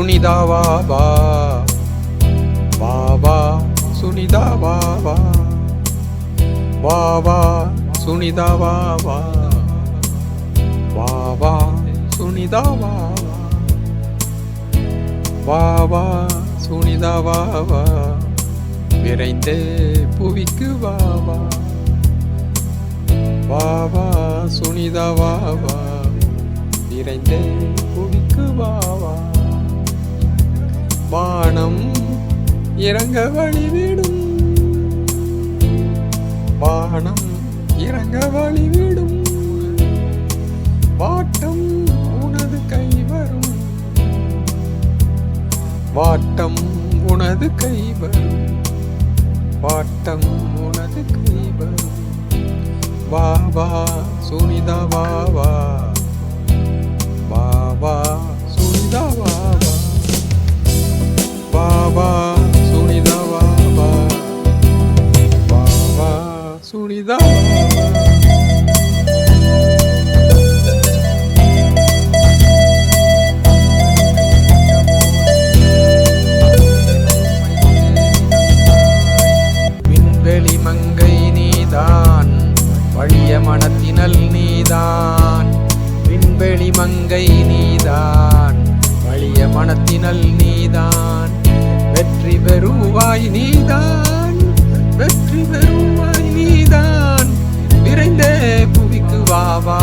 சுனிதா வா வா. வா வா சுனிதா வா வா. வா வா சுனிதா வா வா. வா வா சுனிதா வா வா. வா சுனிதா வா வா. விரைந்தே புவிக்கு வா வா. வா வா சுனிதா வா வா. விரைந்தே புவிக்கு வா வா. வானம் இறங்க வழிவிடும். வானம் இறங்க வழிவிடும். வாட்டம் உனது கை வரும். வாட்டம் உனது கை வரும். வாட்டம் உனது கை வரும். வா வா சுனிதா வா வா. வா வா. மங்கை நீதான். வழிய மனத்தினல் நீதான். வெற்றி பெறுவாய் நீதான். வெற்றி பெறுவாய் நீதான். விரைந்தே புவிக்கு வாவா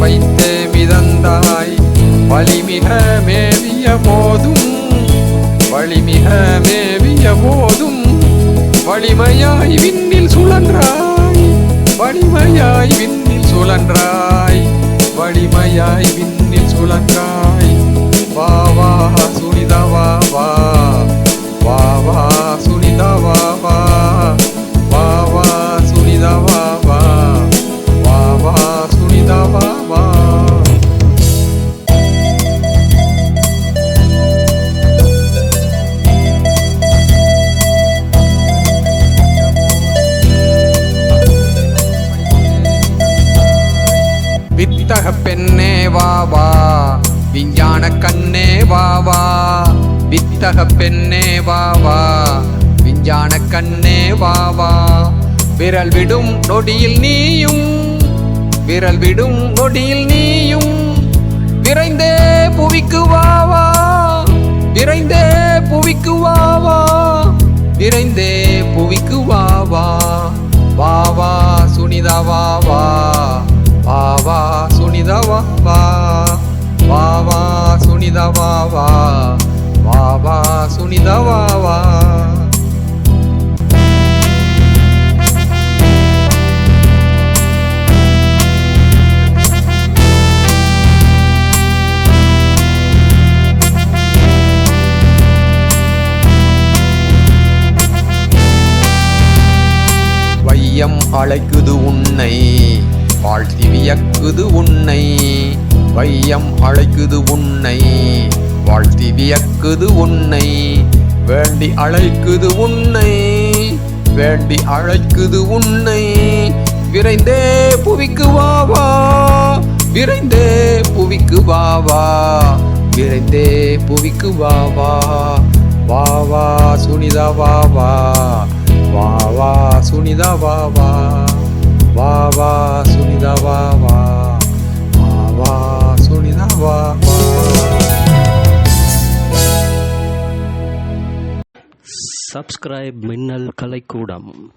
வைத்தே மிதந்தாய். வலிமிக மேவிய போதும். வலிமிக மேவிய போதும். வலிமையாய் விண்ணில் சுழன்றாய். வலிமையாய் விண்ணில் சுழன்றாய். வலிமையாய் விண்ணில் சுழன்றாய். வாவா வித்தக பெண்ணே வா வா. விஞ்ஞான கண்ணே வா வா. வித்தக பெண்ணே வா வா. விஞ்ஞான கண்ணே வா வா. விரல் விடும் நொடியில் நீயும். விரல் விடும் நொடியில் நீயும். விரைந்தே புவிக்கு வா வா. விரைந்தே புவிக்கு வா வா. விரைந்தே புவிக்கு வா வா. வா வா. சுனிதா வா வா வா. சுனிதா வா வா வா வா சுனிதா வா வா வையம் அழைக்குது உன்னை வாழ்த்தி வியக்குது உன்னை. வையம் அழைக்குது உன்னை வாழ்த்தி வியக்குது உன்னை வேண்டி அழைக்குது உன்னை வேண்டி அழைக்குது உன்னை. விரைந்தே புவிக்கு வாவா விரைந்தே புவிக்கு வாவா விரைந்தே புவிக்கு வாவா வாவா சுனிதா வாவா வாவா சுனிதா வாவா வாவா சுனிதா வாவா சப்ஸ்கிரைப் மின்னல் கலைக்கூடம்.